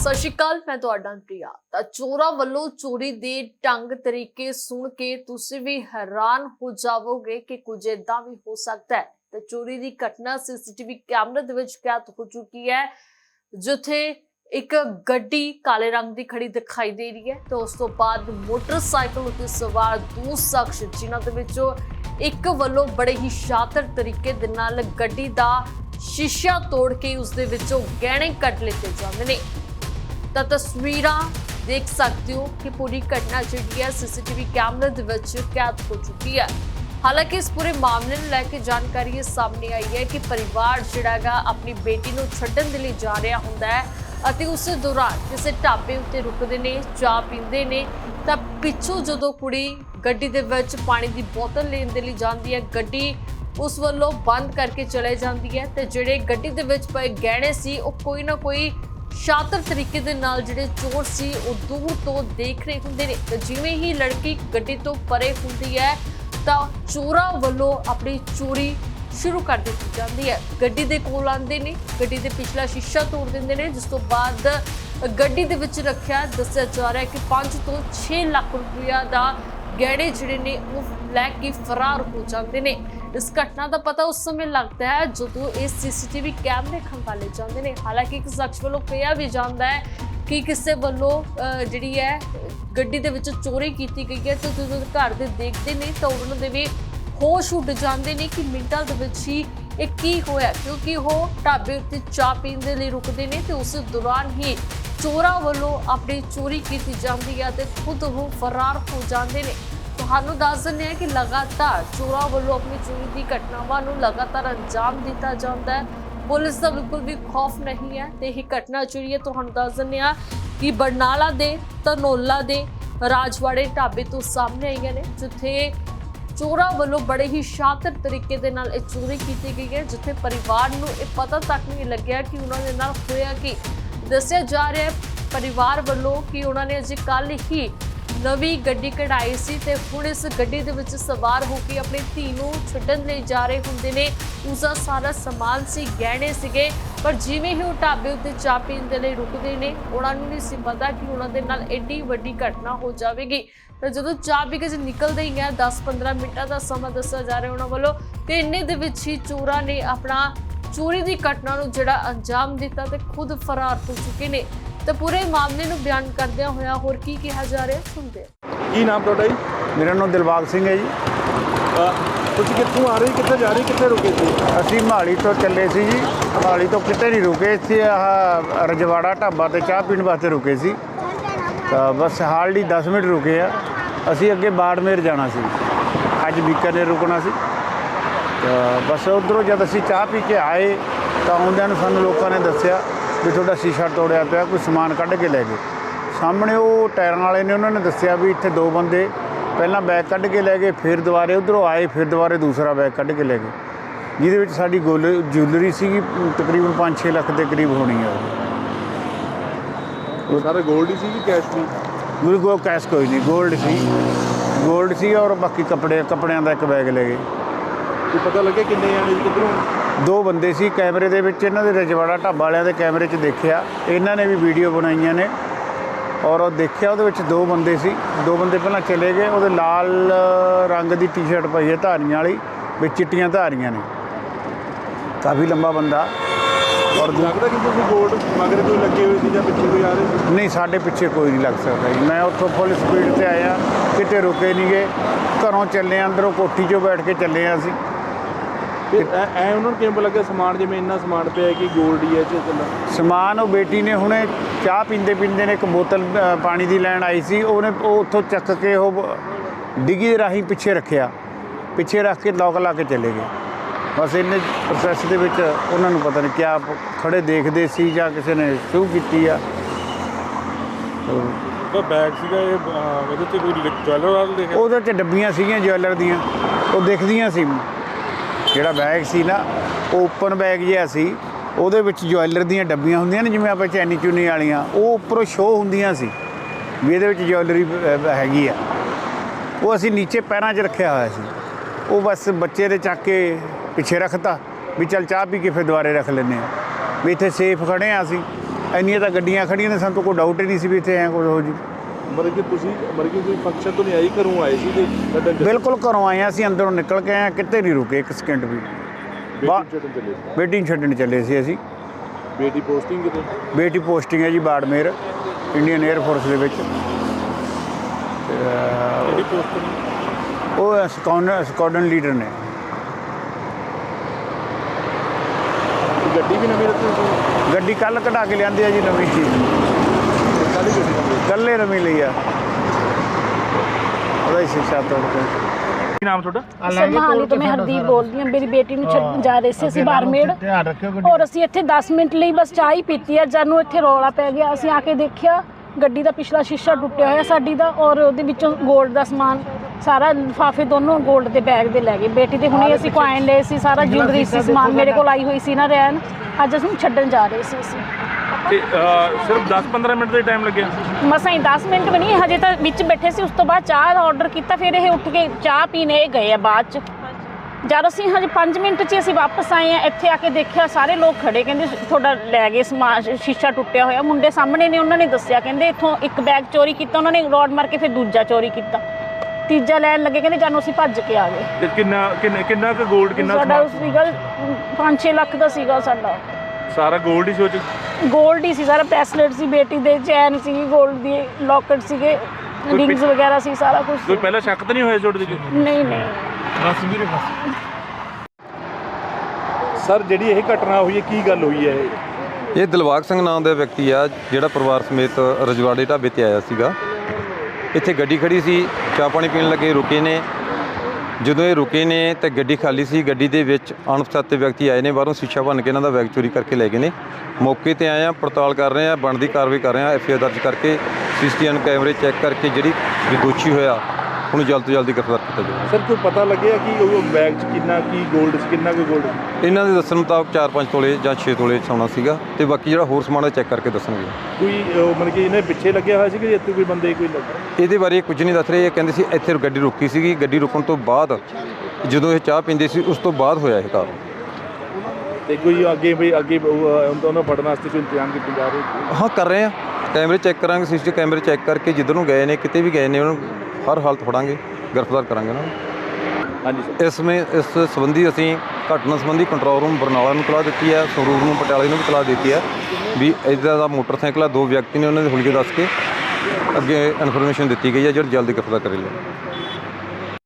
ਸਤਿ ਸ਼੍ਰੀ ਅਕਾਲ, ਮੈਂ ਤੁਹਾਡਾ ਪ੍ਰਿਆ। ਤਾਂ ਚੋਰਾਂ ਵੱਲੋਂ ਚੋਰੀ ਦੇ ਢੰਗ ਤਰੀਕੇ ਸੁਣ ਕੇ ਤੁਸੀਂ ਵੀ ਹੈਰਾਨ ਹੋ ਜਾਵੋਗੇ ਕਿ ਕੁਝ ਏਦਾਂ ਵੀ ਹੋ ਸਕਦਾ ਹੈ। ਤੇ ਚੋਰੀ ਦੀ ਘਟਨਾ ਸੀਸੀਟੀਵੀ ਕੈਮਰੇ ਦੇ ਵਿੱਚ ਕੈਦ ਹੋ ਚੁੱਕੀ ਹੈ, ਜਿੱਥੇ ਇੱਕ ਗੱਡੀ ਕਾਲੇ ਰੰਗ ਦੀ ਖੜੀ ਦਿਖਾਈ ਦੇ ਰਹੀ ਹੈ। ਤੇ ਉਸ ਤੋਂ ਬਾਅਦ ਮੋਟਰਸਾਈਕਲ ਉੱਤੇ ਸਵਾਰ ਦੋ ਸ਼ਖਸ, ਜਿਨ੍ਹਾਂ ਦੇ ਵਿੱਚੋਂ ਇੱਕ ਵੱਲੋਂ ਬੜੇ ਹੀ ਸ਼ਾਤਰ ਤਰੀਕੇ ਦੇ ਨਾਲ ਗੱਡੀ ਦਾ ਸ਼ੀਸ਼ਾ ਤੋੜ ਕੇ ਉਸ ਦੇ ਵਿੱਚੋਂ ਗਹਿਣੇ ਕੱਢ ਲਿੱਤੇ ਜਾਂਦੇ ਨੇ। ਤਾਂ ਤਸਵੀਰਾਂ ਦੇਖ ਸਕਦੇ ਹੋ ਕਿ ਪੂਰੀ ਘਟਨਾ ਜਿਹੜੀ ਹੈ ਸੀਸੀਟੀਵੀ ਕੈਮਰੇ ਦੇ ਵਿੱਚ ਕੈਦ ਹੋ ਚੁੱਕੀ ਹੈ। ਹਾਲਾਂਕਿ ਇਸ ਪੂਰੇ ਮਾਮਲੇ ਨੂੰ ਲੈ ਕੇ ਜਾਣਕਾਰੀ ਇਹ ਸਾਹਮਣੇ ਆਈ ਹੈ ਕਿ ਪਰਿਵਾਰ ਜਿਹੜਾ ਹੈਗਾ ਆਪਣੀ ਬੇਟੀ ਨੂੰ ਛੱਡਣ ਦੇ ਲਈ ਜਾ ਰਿਹਾ ਹੁੰਦਾ ਹੈ ਅਤੇ ਉਸ ਦੌਰਾਨ ਕਿਸੇ ਢਾਬੇ ਉੱਤੇ ਰੁਕਦੇ ਨੇ, ਚਾਹ ਪੀਂਦੇ ਨੇ। ਤਾਂ ਪਿੱਛੋਂ ਜਦੋਂ ਕੁੜੀ ਗੱਡੀ ਦੇ ਵਿੱਚ ਪਾਣੀ ਦੀ ਬੋਤਲ ਲੈਣ ਦੇ ਲਈ ਜਾਂਦੀ ਹੈ, ਗੱਡੀ ਉਸ ਵੱਲੋਂ ਬੰਦ ਕਰਕੇ ਚਲੇ ਜਾਂਦੀ ਹੈ ਤੇ ਜਿਹੜੇ ਗੱਡੀ ਦੇ ਵਿੱਚ ਪਏ ਗਹਿਣੇ ਸੀ, ਉਹ ਕੋਈ ਨਾ ਕੋਈ ਸ਼ਾਤਰ ਤਰੀਕੇ ਦੇ ਨਾਲ ਜਿਹੜੇ ਚੋਰ ਸੀ, ਉਹ ਦੂਰ ਤੋਂ ਦੇਖ ਰਹੇ ਹੁੰਦੇ ਨੇ। ਤੇ ਜਿਵੇਂ ਹੀ ਲੜਕੀ ਗੱਡੀ ਤੋਂ ਪਰੇ ਹੁੰਦੀ ਹੈ, ਤਾਂ ਚੋਰਾਂ ਵੱਲੋਂ ਆਪਣੀ ਚੋਰੀ ਸ਼ੁਰੂ ਕਰ ਦਿੱਤੀ ਜਾਂਦੀ ਹੈ। ਗੱਡੀ ਦੇ ਕੋਲ ਆਉਂਦੇ ਨੇ, ਗੱਡੀ ਦੇ ਪਿਛਲਾ ਸ਼ੀਸ਼ਾ ਤੋੜ ਦਿੰਦੇ ਨੇ, ਜਿਸ ਤੋਂ ਬਾਅਦ ਗੱਡੀ ਦੇ ਵਿੱਚ ਰੱਖਿਆ ਦੱਸਿਆ ਜਾ ਰਿਹਾ ਹੈ ਕਿ 5 ਤੋਂ 6 ਲੱਖ ਰੁਪਇਆ ਦਾ ਗਹਿਣੇ ਜਿਹੜੇ ਨੇ, ਉਹ ਲੈ ਕੇ ਫਰਾਰ ਹੋ ਜਾਂਦੇ ਨੇ। ਇਸ ਘਟਨਾ ਦਾ ਪਤਾ ਉਸ ਸਮੇਂ ਲੱਗਦਾ ਹੈ ਜਦੋਂ ਇਹ ਸੀਸੀਟੀਵੀ ਕੈਮਰੇ ਖੰਗਾਲੇ ਜਾਂਦੇ ਨੇ। ਹਾਲਾਂਕਿ ਇੱਕ ਸ਼ਖਸ ਵੱਲੋਂ ਕਿਹਾ ਵੀ ਜਾਂਦਾ ਹੈ ਕਿ ਕਿਸੇ ਵੱਲੋਂ ਜਿਹੜੀ ਹੈ, ਗੱਡੀ ਦੇ ਵਿੱਚ ਚੋਰੀ ਕੀਤੀ ਗਈ ਹੈ ਤੇ ਜਦੋਂ ਘਰ ਦੇ ਦੇਖਦੇ ਨੇ ਤਾਂ ਉਹਨਾਂ ਦੇ ਵੀ ਹੋਸ਼ ਉੱਡ ਜਾਂਦੇ ਨੇ ਕਿ ਮਿੰਟਾਂ ਦੇ ਵਿੱਚ ਹੀ ਇਹ ਕੀ ਹੋਇਆ। ਕਿਉਂਕਿ ਉਹ ਢਾਬੇ ਉੱਤੇ ਚਾਹ ਪੀਣ ਦੇ ਲਈ ਰੁਕਦੇ ਨੇ ਤੇ ਉਸ ਦੌਰਾਨ ਹੀ ਚੋਰਾਂ ਵੱਲੋਂ ਆਪਣੀ ਚੋਰੀ ਕੀਤੀ ਜਾਂਦੀ ਹੈ ਤੇ ਖੁਦ ਉਹ ਫਰਾਰ ਹੋ ਜਾਂਦੇ ਨੇ। ਤੁਹਾਨੂੰ ਦੱਸ ਦਿੰਦੇ ਹਾਂ ਕਿ ਲਗਾਤਾਰ ਚੋਰਾਂ ਵੱਲੋਂ ਆਪਣੀ ਚੋਰੀ ਦੀ ਘਟਨਾਵਾਂ ਨੂੰ ਲਗਾਤਾਰ ਅੰਜਾਮ ਦਿੱਤਾ ਜਾਂਦਾ ਹੈ। ਪੁਲਿਸ ਦਾ ਬਿਲਕੁਲ ਵੀ ਖੌਫ ਨਹੀਂ ਹੈ ਤੇ ਇਹ ਘਟਨਾ ਜਿਹੜੀ ਹੈ ਤੁਹਾਨੂੰ ਦੱਸ ਦਿੰਦੇ ਹਾਂ ਕਿ ਬਰਨਾਲਾ ਦੇ, ਧਨੌਲਾ ਦੇ, ਰਾਜਵਾੜੇ, ਢਾਬੇ ਤੋਂ ਸਾਹਮਣੇ ਆਈਆਂ ਨੇ, ਜਿੱਥੇ ਚੋਰਾਂ ਵੱਲੋਂ ਬੜੇ ਹੀ ਸ਼ਾਤਰ ਤਰੀਕੇ ਦੇ ਨਾਲ ਇਹ ਚੋਰੀ ਕੀਤੀ ਗਈ ਹੈ, ਜਿੱਥੇ ਪਰਿਵਾਰ ਨੂੰ ਇਹ ਪਤਾ ਤੱਕ ਨਹੀਂ ਲੱਗਿਆ ਕਿ ਉਹਨਾਂ ਦੇ ਨਾਲ ਹੋਇਆ ਕੀ। ਦੱਸਿਆ ਜਾ ਰਿਹਾ ਹੈ, ਪਰਿਵਾਰ ਵੱਲੋਂ ਕਿ ਉਹਨਾਂ ਨੇ ਅਜੇ ਕੱਲ ਹੀ ਨਵੀਂ ਗੱਡੀ ਕਢਾਈ ਸੀ ਤੇ ਹੁਣ ਇਸ ਗੱਡੀ ਦੇ ਵਿੱਚ ਸਵਾਰ ਹੋ ਕੇ ਆਪਣੀ ਧੀ ਨੂੰ ਛੱਡਣ ਲਈ ਜਾ ਰਹੇ ਹੁੰਦੇ ਨੇ। ਉਸਦਾ ਸਾਰਾ ਸਮਾਨ ਸੀ, ਗਹਿਣੇ ਸੀਗੇ, ਪਰ ਜਿਵੇਂ ਹੀ ਉਹ ਢਾਬੇ ਉੱਤੇ ਚਾਹ ਪੀਣ ਦੇ ਲਈ ਰੁਕਦੇ ਨੇ, ਉਹਨਾਂ ਨੂੰ ਨਹੀਂ ਸੀ ਪਤਾ ਕਿ ਉਹਨਾਂ ਦੇ ਨਾਲ ਐਡੀ ਵੱਡੀ ਘਟਨਾ ਹੋ ਜਾਵੇਗੀ। ਤਾਂ ਜਦੋਂ ਚਾਹ ਪੀ ਕੇ ਜੇ ਨਿਕਲਦੇ ਹੀ ਹੈ 10-15 ਮਿੰਟਾਂ ਦਾ ਸਮਾਂ ਦੱਸਿਆ ਜਾ ਰਿਹਾ ਉਹਨਾਂ ਵੱਲੋਂ ਤੇ ਇੰਨੇ ਦੇ ਵਿੱਚ ਹੀ ਚੋਰਾਂ ਨੇ ਆਪਣਾ ਚੋਰੀ ਦੀ ਘਟਨਾ ਨੂੰ ਜਿਹੜਾ ਅੰਜਾਮ ਦਿੱਤਾ ਤੇ ਖੁਦ ਫਰਾਰ ਹੋ ਚੁੱਕੇ ਨੇ। ਤੇ ਪੂਰੇ ਮਾਮਲੇ ਨੂੰ ਬਿਆਨ ਕਰਦਿਆਂ ਹੋਇਆ ਹੋਰ ਕੀ ਕਿਹਾ ਜਾ ਰਿਹਾ ਸੁਣਦੇ ਕੀ ਨਾਮ ਤੁਹਾਡਾ ਜੀ? ਮੇਰਾ ਨਾਮ ਦਿਲਬਾਗ ਸਿੰਘ ਹੈ ਜੀ। ਤੁਸੀਂ ਕਿੱਥੋਂ ਆ ਰਹੇ ਕਿੱਥੇ ਜਾ ਰਹੇ ਕਿੱਥੇ ਰੁਕੇ ਸੀ? ਅਸੀਂ ਮਹਾਲੀ ਤੋਂ ਚੱਲੇ ਸੀ ਜੀ। ਮਹਾਲੀ ਤੋਂ ਕਿਤੇ ਨਹੀਂ ਰੁਕੇ। ਇੱਥੇ ਆਹ ਰਜਵਾੜਾ ਢਾਬਾ ਤੇ ਚਾਹ ਪੀਣ ਵਾਸਤੇ ਰੁਕੇ ਸੀ। ਤਾਂ ਬਸ ਹਾਲਡੀ 10 ਮਿੰਟ ਰੁਕੇ ਆ। ਅਸੀਂ ਅੱਗੇ ਬਾੜਮੇਰ ਜਾਣਾ ਸੀ। ਅੱਜ ਬੀਕਾਨੇਰ ਰੁਕਣਾ ਸੀ। ਤਾਂ ਬਸ ਉਧਰੋਂ ਜਦ ਅਸੀਂ ਚਾਹ ਪੀ ਕੇ ਆਏ ਤਾਂ ਆਉਂਦਿਆਂ ਨੂੰ ਸਾਨੂੰ ਲੋਕਾਂ ਨੇ ਦੱਸਿਆ ਵੀ ਤੁਹਾਡਾ ਸ਼ੀਸ਼ਾ ਤੋੜਿਆ ਪਿਆ ਕੋਈ ਸਮਾਨ ਕੱਢ ਕੇ ਲੈ ਗਏ। ਸਾਹਮਣੇ ਉਹ ਟਾਇਰਾਂ ਵਾਲੇ ਨੇ ਉਹਨਾਂ ਨੇ ਦੱਸਿਆ ਵੀ ਇੱਥੇ ਦੋ ਬੰਦੇ ਪਹਿਲਾਂ ਬੈਗ ਕੱਢ ਕੇ ਲੈ ਗਏ ਫਿਰ ਦੁਬਾਰੇ ਉਧਰੋਂ ਆਏ ਫਿਰ ਦੁਬਾਰੇ ਦੂਸਰਾ ਬੈਗ ਕੱਢ ਕੇ ਲੈ ਗਏ। ਜਿਹਦੇ ਵਿੱਚ ਸਾਡੀ ਗੋਲ ਜੁਐਲਰੀ ਸੀਗੀ ਤਕਰੀਬਨ 5-6 ਲੱਖ ਦੇ ਕਰੀਬ ਹੋਣੀ ਆ ਉਹ। ਸਾਰੇ ਗੋਲਡ ਹੀ ਸੀ ਕੈਸ਼ ਵੀ ਮੇਰੇ ਕੋਲ ਕੈਸ਼ ਕੋਈ ਨਹੀਂ ਗੋਲਡ ਸੀ। ਗੋਲਡ ਸੀ ਔਰ ਬਾਕੀ ਕੱਪੜੇ ਕੱਪੜਿਆਂ ਦਾ ਇੱਕ ਬੈਗ ਲੈ ਗਏ। ਪਤਾ ਲੱਗੇ ਕਿੰਨੇ ਆਣੇ ਸੀ ਕਿਧਰੋਂ? ਦੋ ਬੰਦੇ ਸੀ ਕੈਮਰੇ ਦੇ ਵਿੱਚ ਇਹਨਾਂ ਦੇ ਰਜਵਾੜਾ ਢਾਬਾ ਵਾਲਿਆਂ ਦੇ ਕੈਮਰੇ 'ਚ ਦੇਖਿਆ। ਇਹਨਾਂ ਨੇ ਵੀ ਵੀਡੀਓ ਬਣਾਈਆਂ ਨੇ ਔਰ ਉਹ ਦੇਖਿਆ ਉਹਦੇ ਵਿੱਚ ਦੋ ਬੰਦੇ ਸੀ। ਦੋ ਬੰਦੇ ਪਹਿਲਾਂ ਚਲੇ ਗਏ ਉਹਦੇ ਲਾਲ ਰੰਗ ਦੀ ਟੀ-ਸ਼ਰਟ ਪਾਈ ਹੈ ਧਾਰੀਆਂ ਵਾਲੀ ਵਿੱਚ ਚਿੱਟੀਆਂ ਧਾਰੀਆਂ ਨੇ। ਕਾਫੀ ਲੰਬਾ ਬੰਦਾ। ਔਰ ਲੱਗਦਾ ਕਿ ਤੁਸੀਂ 골ਡ ਮਗਰ ਕੋਈ ਲੱਗੇ ਹੋਏ ਸੀ ਜਾਂ ਪਿੱਛੇ ਕੋਈ ਆ ਰਹੇ ਸੀ? ਨਹੀਂ ਸਾਡੇ ਪਿੱਛੇ ਕੋਈ ਨਹੀਂ ਲੱਗ ਸਕਦਾ ਜੀ। ਮੈਂ ਉੱਥੋਂ ਫੁੱਲ ਸਪੀਡ ਤੇ ਆਇਆ ਕਿਤੇ ਰੁਕੇ ਨਹੀਂ ਗਏ ਘਰੋਂ ਚੱਲੇ ਅੰਦਰੋਂ ਕੋਠੀ 'ਚੋਂ ਬੈਠ ਕੇ ਚੱਲੇ ਹਾਂ ਅਸੀਂ। ਤੇ ਐ ਐ ਉਹਨਾਂ ਨੂੰ ਕਿਵੇਂ ਲੱਗਿਆ ਸਮਾਨ ਜਿਵੇਂ ਇੰਨਾ ਸਮਾਨ ਪਿਆ ਕਿ 골ਡ ਹੀ ਹੈ ਚ ਚੱਲਾ ਸਮਾਨ ਉਹ ਬੇਟੀ ਨੇ ਹੁਣੇ ਚਾਹ ਪੀਂਦੇ ਪੀਂਦੇ ਨੇ ਇੱਕ ਬੋਤਲ ਅ, ਪਾਣੀ ਦੀ ਲੈਣ ਆਈ ਸੀ। ਉਹਨੇ ਉਹ ਉੱਥੋਂ ਚੱਕ ਕੇ ਉਹ ਡਿੱਗੀ ਦੇ ਰਾਹੀਂ ਪਿੱਛੇ ਰੱਖਿਆ। ਪਿੱਛੇ ਰੱਖ ਕੇ ਲੋਕ ਲਾ ਕੇ ਚਲੇ ਗਏ। ਬਸ ਇੰਨੇ ਪ੍ਰੋਸੈਸ ਦੇ ਵਿੱਚ ਉਹਨਾਂ ਨੂੰ ਪਤਾ ਨਹੀਂ ਕਿਆ ਪ- ਖੜੇ ਦੇਖਦੇ ਸੀ ਜਾਂ ਕਿਸੇ ਨੇ ਸ਼ੁਰੂ ਕੀਤੀ ਆ। ਉਹ ਬੈਗ ਸੀਗਾ ਇਹ ਉਹਦੇ ਤੇ ਕੋਈ ਜਵੈਲਰ ਵਾਲਾ ਲਿਖਿਆ? ਉਹਦੇ 'ਚ ਡੱਬੀਆਂ ਸੀਗੀਆਂ ਜਵੈਲਰ ਦੀਆਂ। ਉਹ ਦਿਖਦੀਆਂ ਸੀ। ਜਿਹੜਾ ਬੈਗ ਸੀ ਨਾ ਉਹ ਓਪਨ ਬੈਗ ਜਿਹਾ ਸੀ, ਉਹਦੇ ਵਿੱਚ ਜਵੈਲਰ ਦੀਆਂ ਡੱਬੀਆਂ ਹੁੰਦੀਆਂ ਨੇ, ਜਿਵੇਂ ਆਪਾਂ ਚੈਨੀ ਚੁਨੀ ਵਾਲੀਆਂ, ਉਹ ਉੱਪਰੋਂ ਸ਼ੋਅ ਹੁੰਦੀਆਂ ਸੀ, ਵੀ ਇਹਦੇ ਵਿੱਚ ਜੁਐਲਰੀ ਹੈਗੀ ਆ। ਉਹ ਅਸੀਂ ਨੀਚੇ ਪੈਰਾਂ 'ਚ ਰੱਖਿਆ ਹੋਇਆ ਸੀ। ਉਹ ਬਸ ਬੱਚੇ ਦੇ ਚੱਕ ਕੇ ਪਿੱਛੇ ਰੱਖਤਾ, ਵੀ ਚੱਲ ਚਾਹ ਪੀ ਕੇ ਫਿਰ ਦੁਬਾਰੇ ਰੱਖ ਲੈਂਦੇ ਆ ਵੀ ਇੱਥੇ ਸੇਫ ਖੜੇ ਆ ਅਸੀਂ। ਇੰਨੀਆਂ ਤਾਂ ਗੱਡੀਆਂ ਖੜੀਆਂ ਨੇ, ਸਾਨੂੰ ਤਾਂ ਕੋਈ ਡਾਊਟ ਹੀ ਨਹੀਂ ਸੀ ਵੀ ਇੱਥੇ ਐ ਕੁਝ ਹੋ ਜੀ। ਮਤਲਬ ਕਿ ਤੁਸੀਂ ਮਤਲਬ ਕਿ ਕੋਈ ਫੰਕਸ਼ਨ ਤੋਂ ਨਹੀਂ ਆਈ ਘਰੋਂ ਆਏ ਸੀ ਤੇ ਚੱਲੇ ਬਿਲਕੁਲ ਘਰੋਂ ਆਏ ਹਾਂ ਅਸੀਂ ਅੰਦਰੋਂ ਨਿਕਲ ਕੇ ਆਏ ਹਾਂ, ਕਿਤੇ ਨਹੀਂ ਰੁਕੇ ਇੱਕ ਸਕਿੰਟ ਵੀ। ਬਾ- ਬੇਟੀ ਛੱਡਣ ਚੱਲੇ ਸੀ। ਬੇਟੀ ਨੂੰ ਛੱਡਣ ਚੱਲੇ ਸੀ ਅਸੀਂ। ਬੇਟੀ ਪੋਸਟਿੰਗ ਕਿਤੇ? ਬੇਟੀ ਪੋਸਟਿੰਗ ਹੈ ਜੀ ਬਾੜਮੇਰ ਇੰਡੀਅਨ 에ਅਰ ਫੋਰਸ ਦੇ ਵਿੱਚ। ਤੇ, ਕਿਹੜੀ ਪੋਸਟਿੰਗ ਉਹ ਸਕਾਉਨ ਸਕਾਡਨ ਲੀਡਰ ਨੇ। ਗੱਡੀ ਵੀ ਨਵੀਂ ਰੱਖੀ ਸੀ? ਗੱਡੀ ਕੱਲ ਕਢਾ ਕੇ ਲਿਆਂਦੀ ਆ ਜੀ ਨਵੀਂ ਚੀਜ਼। ਕੱਲੇ ਨਵੀਂ ਲਈ ਆ। ਉਹਦਾ ਹੀ ਸ਼ੀਸ਼ਾ ਤੋੜ ਕੇ ਕੀ ਨਾਮ ਤੁਹਾਡਾ? ਸਰ ਮਹਾਲੀ ਤੋਂ ਮੈਂ ਹਰਦੀਪ ਬੋਲਦੀ ਹਾਂ ਮੇਰੀ ਬੇਟੀ ਨੂੰ ਛੱਡਣ ਜਾ ਰਹੇ ਸੀ ਅਸੀਂ ਬਾਰਮੇੜ ਧਿਆਨ ਰੱਖਿਓ ਔਰ ਅਸੀਂ ਇੱਥੇ 10 ਮਿੰਟ ਲਈ ਬਸ ਚਾਹ ਹੀ ਪੀਤੀ ਹੈ ਜਦ ਨੂੰ ਇੱਥੇ ਰੌਲਾ ਪੈ ਗਿਆ ਅਸੀਂ ਆ ਕੇ ਦੇਖਿਆ ਗੱਡੀ ਦਾ ਪਿਛਲਾ ਸ਼ੀਸ਼ਾ ਟੁੱਟਿਆ ਹੋਇਆ ਸਾਡੀ ਦਾ ਔਰ ਉਹਦੇ ਵਿੱਚੋਂ 골ਡ ਦਾ ਸਮਾਨ ਸਾਰਾ ਲਿਫਾਫੇ ਦੋਨੋਂ 골ਡ ਦੇ ਬੈਗ ਦੇ ਲੈ ਗਏ। ਬੇਟੀ ਦੇ ਹੁਣੇ ਅਸੀਂ ਕੁਆਇਨ ਲਏ ਸੀ ਸਾਰਾ ਜਿਊਲਰੀ ਸੀ ਸਮਾਨ ਮੇਰੇ ਕੋਲ ਆਈ ਹੋਈ ਸੀ ਨਾ ਰਹਿਣ ਅੱਜ ਅਸੀਂ ਛੱਡਣ ਜਾ ਰਹੇ ਸੀ ਅਸੀਂ। ਤੇ ਅਹ, ਸਿਰਫ 10-15 ਮਿੰਟ ਦਾ ਹੀ ਟਾਈਮ ਲੱਗਿਆ। ਮਸਾਂ ਹੀ 10 ਮਿੰਟ ਵੀ ਨਹੀਂ ਹਜੇ ਤਾਂ ਵਿੱਚ ਬੈਠੇ ਸੀ ਉਸ ਤੋਂ ਬਾਅਦ ਚਾਹ ਦਾ ਆਰਡਰ ਕੀਤਾ ਫਿਰ ਇਹ ਉੱਠ ਕੇ ਚਾਹ ਪੀਣੇ ਇਹ ਗਏ ਆ ਬਾਅਦ ਚ। ਜਦ ਅਸੀਂ ਹਜੇ 5 ਮਿੰਟ 'ਚ ਹੀ ਅਸੀਂ ਵਾਪਸ ਆਏ ਆ ਇੱਥੇ ਆ ਕੇ ਦੇਖਿਆ ਸਾਰੇ ਲੋਕ ਖੜੇ ਕਹਿੰਦੇ ਤੁਹਾਡਾ ਲੈ ਗਏ ਸਮਾਨ ਸ਼- ਸ਼ੀਸ਼ਾ ਟੁੱਟਿਆ ਹੋਇਆ। ਮੁੰਡੇ ਸਾਹਮਣੇ ਨੇ ਉਹਨਾਂ ਨੇ ਦੱਸਿਆ ਕਹਿੰਦੇ ਇੱਥੋਂ ਇੱਕ ਬੈਗ ਚੋਰੀ ਕੀਤਾ ਉਹਨਾਂ ਨੇ ਰੋਡ ਮਾਰ ਕੇ ਫਿਰ ਦੂਜਾ ਚੋਰੀ ਕੀਤਾ। ਤੀਜਾ ਲੈਣ ਲੱਗੇ ਕਹਿੰਦੇ ਜਾਨੂੰ ਅਸੀਂ ਭੱਜ ਕੇ ਆ ਗਏ। ਤੇ ਕਿੰਨਾ ਕਿੰਨਾ ਕਿੰਨਾ ਕੁ 골ਡ ਕਿੰਨਾ ਸਾਡਾ ਸਮਾਨ? ਸੀਗਾ 5-6 ਲੱਖ ਦਾ ਸੀਗਾ ਸਾਡਾ। ਸਾਰਾ 골ਡ ਹੀ ਸੋਚ 골ਡ ਹੀ ਸੀ ਸਾਰਾ ਬ੍ਰੈਸਲੇਟ ਸੀ ਬੇਟੀ ਦੇ ਚੈਨ ਸੀ 골ਡ ਦੀ ਲੋਕਟ ਸੀਗੇ ਰਿੰਗਸ ਵਗੈਰਾ ਸੀ ਸਾਰਾ ਕੁਝ ਕੋਈ ਪਹਿਲਾਂ ਸ਼ੱਕ ਤਾਂ ਨਹੀਂ ਹੋਇਆ ਤੁਹਾਡੇ ਤੇ ਨਹੀਂ ਨਹੀਂ। ਬਸ ਵੀਰੇ ਬਸ। ਸਰ ਜਿਹੜੀ ਇਹ ਘਟਨਾ ਹੋਈ ਹੈ ਕੀ ਗੱਲ ਹੋਈ ਹੈ ਇਹ? ਇਹ ਦਿਲਵਾਗ ਸਿੰਘ ਨਾਮ ਦਾ ਵਿਅਕਤੀ ਆ ਜਿਹੜਾ ਪਰਿਵਾਰ ਸਮੇਤ ਰਜਵਾੜੇ ਢਾਬੇ ਤੇ ਆਇਆ ਸੀਗਾ। ਇੱਥੇ ਗੱਡੀ ਖੜੀ ਸੀ ਚਾਹ ਪਾਣੀ ਪੀਣ ਲੱਗੇ ਰੁਕੇ ਨੇ। ਜਦੋਂ ਇਹ ਰੁਕੇ ਨੇ ਤਾਂ ਗੱਡੀ ਖਾਲੀ ਸੀ, ਗੱਡੀ ਦੇ ਵਿੱਚ ਅਣਪਛਾਤੇ ਵਿਅਕਤੀ ਆਏ ਨੇ, ਬਾਹਰੋਂ ਸ਼ੀਸ਼ਾ ਭੰਨ ਕੇ ਇਹਨਾਂ ਦਾ ਬੈਗ ਚੋਰੀ ਕਰਕੇ ਲੈ ਗਏ ਨੇ। ਮੌਕੇ ਤੇ ਆਏ ਆ ਪੜਤਾਲ ਕਰ ਰਹੇ ਆ ਬਣਦੀ ਕਾਰਵਾਈ ਕਰ ਰਹੇ ਆ ਐਫਆਈਆਰ ਦਰਜ ਕਰਕੇ ਸੀਸੀਟੀਐਨ ਕੈਮਰੇ ਚੈੱਕ ਕਰਕੇ ਜਿਹੜੀ ਦੋਸ਼ੀ ਹੋਇਆ ਉਹਨੂੰ ਜਲਦ ਤੋਂ ਜਲਦੀ ਗ੍ਰਿਫਤਾਰ ਕੀਤਾ ਜਾਵੇ। ਸਰ ਕੋਈ ਪਤਾ ਲੱਗਿਆ ਕਿ ਉਹ ਬੈਗ 'ਚ ਕਿੰਨਾ ਕੀ 골ਡ ਸੀ ਕਿੰਨਾ ਕੋਈ 골ਡ ਇਹਨਾਂ ਦੇ ਦੱਸਣ ਮੁਤਾਬਕ 4-5 ਤੋਲੇ ਜਾਂ 6 ਤੋਲੇ ਸੋਨਾ ਸੀਗਾ ਤੇ ਬਾਕੀ ਜਿਹੜਾ ਹੋਰ ਸਮਾਨ ਹੈ ਚੈੱਕ ਕਰਕੇ ਦੱਸਣਗੇ। ਕੋਈ ਅਹ, ਮਤਲਬ ਕਿ ਇਹਨੇ ਪਿੱਛੇ ਲੱਗਿਆ ਹੋਇਆ ਸੀ ਕਿ ਇੱਥੇ ਕੋਈ ਬੰਦੇ ਕੋਈ ਲੱਗਾ? ਇਹਦੇ ਬਾਰੇ ਕੁਝ ਨਹੀਂ ਦੱਸ ਰਹੇ। ਇਹ ਕਹਿੰਦੇ ਸੀ ਇੱਥੇ ਗੱਡੀ ਰੁਕੀ ਸੀਗੀ। ਗੱਡੀ ਰੁਕਣ ਤੋਂ ਬਾਅਦ ਜਦੋਂ ਇਹ ਚਾਹ ਪੀਂਦੇ ਸੀ ਉਸ ਤੋਂ ਬਾਅਦ ਹੋਇਆ ਇਹ ਕਾਰਨ ਤੇ ਕੋਈ ਅੱਗੇ ਵੀ ਅੱਗੇ ਉਹ, ਅਹ, ਉਹਨਾਂ ਫੜਨ ਵਾਸਤੇ ਕੋਈ ਇੰਤਜ਼ਾਮ ਕੀਤੇ ਜਾ ਰਹੇ? ਹਾਂ ਕਰ ਰਹੇ ਆ ਕੈਮਰੇ ਚੈੱਕ ਕਰਾਂਗੇ ਸੀਸੀਟੀਵੀ ਕੈਮਰੇ ਚੈੱਕ ਕਰਕੇ ਜਿੱਧਰ ਨੂੰ ਗਏ ਨੇ ਕਿਤੇ ਵੀ ਗਏ ਨੇ ਉਹਨਾਂ ਨੂੰ ਹਰ ਹਾਲਤ ਫੜਾਂਗੇ ਗ੍ਰਿਫਤਾਰ ਕਰਾਂਗੇ ਉਹਨਾਂ ਨੂੰ। ਹਾਂਜੀ ਸਰ ਇਸ ਸਮੇਂ ਇਸ ਸੰਬੰਧੀ ਅਸੀਂ ਘਟਨਾ ਸੰਬੰਧੀ ਕੰਟਰੋਲ ਰੂਮ ਬਰਨਾਲਾ ਨੂੰ ਤਲਾ ਦਿੱਤੀ ਹੈ ਸੰਗਰੂਰ ਨੂੰ ਪਟਿਆਲੇ ਨੂੰ ਵੀ ਤਲਾ ਦਿੱਤੀ ਹੈ ਵੀ ਇੱਦਾਂ ਦਾ ਮੋਟਰਸਾਈਕਲ ਆ ਦੋ ਵਿਅਕਤੀ ਨੇ ਉਹਨਾਂ ਦੇ ਹੁਲਕੇ ਦੱਸ ਕੇ ਅੱਗੇ ਇਨਫੋਰਮੇਸ਼ਨ ਦਿੱਤੀ ਗਈ ਹੈ ਜਿਹੜੀ ਜਲਦੀ ਗ੍ਰਿਫਤਾਰ ਕਰੇ ਲਿਆ